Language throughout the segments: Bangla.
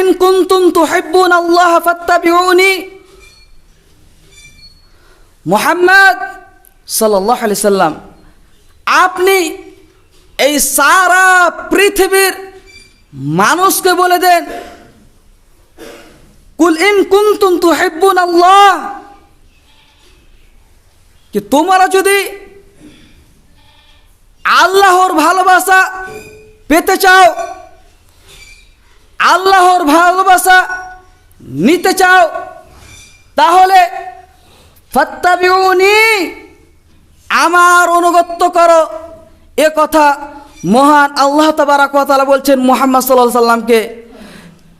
ইন কুনতুম তুহিব্বুন আল্লাহ ফাত্তাবিউনি। মোহাম্মদ সাল্লাল্লাহু আলাইহি সাল্লাম, আপনি এই সারা পৃথিবীর মানুষকে বলে দেন, কুল ইন কুনতুম তুহিব্বুন আল্লাহ। কি তোমরা যদি আল্লাহর ভালোবাসা পেতে চাও আল্লাহর ভালোবাসা নিতে চাও, তাহলে ফত্তাবিউনি আমার অনুগত্য করো। এ কথা মহান আল্লাহ তাবারাকালা বলছেন মোহাম্মদ সাল্লাহ সাল্লামকে।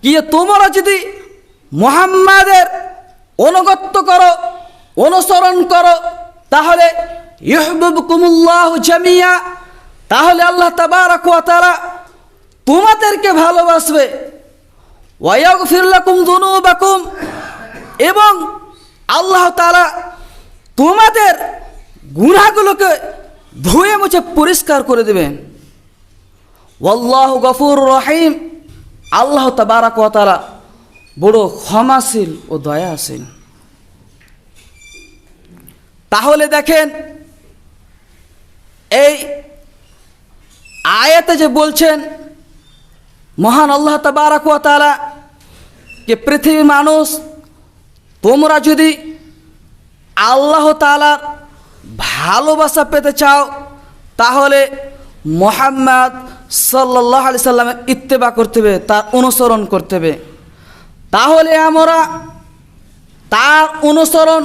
কি তোমরা যদি মোহাম্মদের অনুগত্য করো, অনুসরণ করো, তাহলে ইহবুবকুমুল্লাহ জামিয়া, তাহলে আল্লাহ তাবারাকালা তোমাদেরকে ভালোবাসবে। ওয়াইয়াগ ফিরলাকুম দুনুবাকুম। এবং আল্লাহ তাআলা তোমাদের গুনাহগুলোকে ধুয়ে মুছে পরিষ্কার করে দেবেন। ওয়াল্লাহ গফুর রহিম। আল্লাহ তাবারাক তাআলা বড় ক্ষমাশীল ও দয়াশীল। তাহলে দেখেন, এই আয়াতে যে বলছেন মহান আল্লাহ তাআলা যে পৃথিবীর মানুষ, তোমরা যদি আল্লাহ তালার ভালোবাসা পেতে চাও, তাহলে মোহাম্মদ সাল্লাহ আলি সাল্লামের ইত্তেবা করতে হবে, তার অনুসরণ করতে হবে। তাহলে আমরা তার অনুসরণ,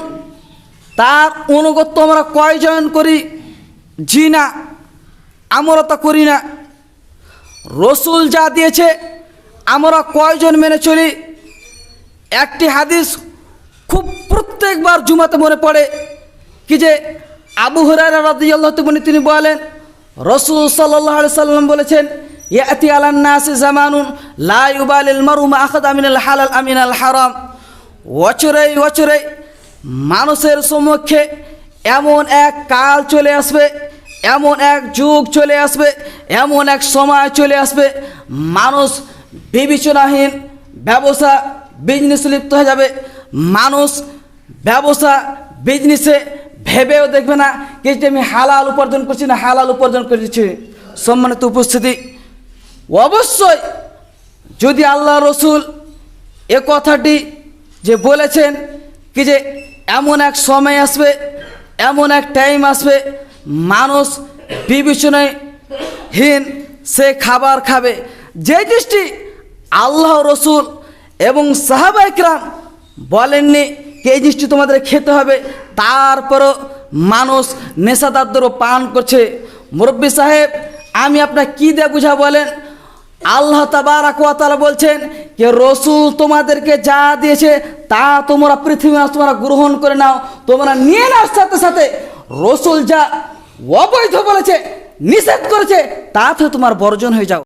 তার অনুগত্য আমরা কয়জন করি? জি না, আমরা তা করি না। রসুল যা দিয়েছে, আমরা কয়জন মেনে চলি? একটি হাদিস খুব প্রত্যেকবার জুমাতে মনে পড়ে, কি যে আবু হরারা রাদিয়াল্লাহু তাআলা তিনি বলেন, রসুল আলাইহি সাল্লাম বলেছেন, ইয়াতি আলান নাসি জামানুন লা ইউবালিল মারু মা আখাদা মিনাল হালাল আমিনাল হারাম। ওচরে ওচরে মানুষের সম্মুখে এমন এক কাল চলে আসবে এমন এক যুগ চলে আসবে, এমন এক সময় চলে আসবে, মানুষ বিবেচনাহীন ব্যবসা বিজনেস লিপ্ত হয়ে যাবে, মানুষ ব্যবসা বিজনেসে ভেবেও দেখবে না কি আমি হালাল উপার্জন করছি না হালাল উপার্জন করেছি। সম্মানিত উপস্থিতি, অবশ্যই যদি আল্লাহ রসুল এ কথাটি যে বলেছেন কি যে এমন এক সময় আসবে, এমন এক টাইম আসবে মানুষ বিবেচনাহীন সে খাবার খাবে। যে দৃষ্টি আল্লাহ রসুল এবং সাহাবা ইকরাম বলেননি এই জিনিসটি তোমাদের খেতে হবে, তারপরও মানুষ নেশাদারদেরও পান করছে। মুরব্বী সাহেব, আমি আপনার কি দিয়ে বুঝা বলেন? আল্লাহ তাবারাকালা বলছেন যে রসুল তোমাদেরকে যা দিয়েছে তা তোমরা পৃথিবী তোমরা গ্রহণ করে নাও, তোমরা নিয়ে নাও সাথে সাথে। রসুল যা অবৈধ বলেছে নিষেধ করেছে তা থেকে তোমার বর্জন হয়ে যাও।